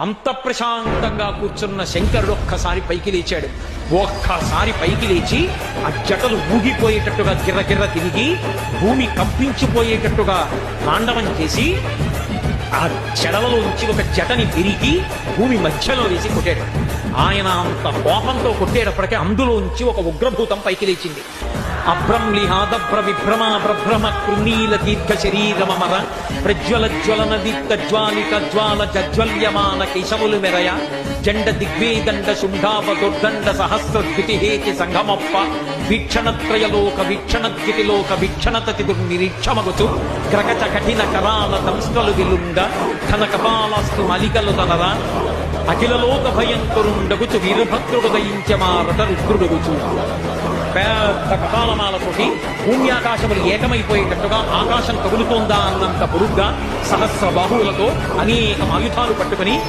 అంత ప్రశాంతంగా కూర్చున్న శంకరుడు ఒక్కసారి పైకి లేచాడు. ఒక్కసారి పైకి లేచి ఆ జటలు ఊగిపోయేటట్టుగా గిర్రగిర్ర తిరిగి భూమి కంపించిపోయేటట్టుగా తాండవం చేసి ఆ చెడలలో నుంచి ఒక జటని విరిగి భూమి మధ్యలో వేసి కొట్టాడు. ఆయన అంత కోపంతో కొట్టేటప్పటికే అందులోంచి ఒక ఉగ్రభూతం పైకి లేచింది. అభ్రంలిహాదభ్ర విభ్రమ ప్రభ్రమ కృణీల దీర్ఘ శరీరమర ప్రజ్వల జ్వలన దీప్త జ్వాలిక జ్వాల జజ్వల్యమాన కేశములు మెరయ జండ దిగ్వేదండ శుంఠావ దుర్దండ సహస్ర ద్వితిహేతి సంగమప్ప వీక్షణత్రయలోక వీక్షణద్యుతిలోక వీక్షణతతి దుర్నిరీక్షమగుచు గ్రగచ కఠిన కరాల దంస్కలు కపాలస్తు మలికలు తనరా అఖిలలోక భయంకరుండగుచు వీరభద్రుడు దయించమారట రుద్రుడుగుచు పెద్ద కపాలమాలతోటి భూమి ఆకాశములు ఏకమైపోయేటట్టుగా ఆకాశం కదులుతోందా అన్నంత పొరుగ్గా సహస్ర బాహువులతో అనేక ఆయుధాలు పట్టుకుని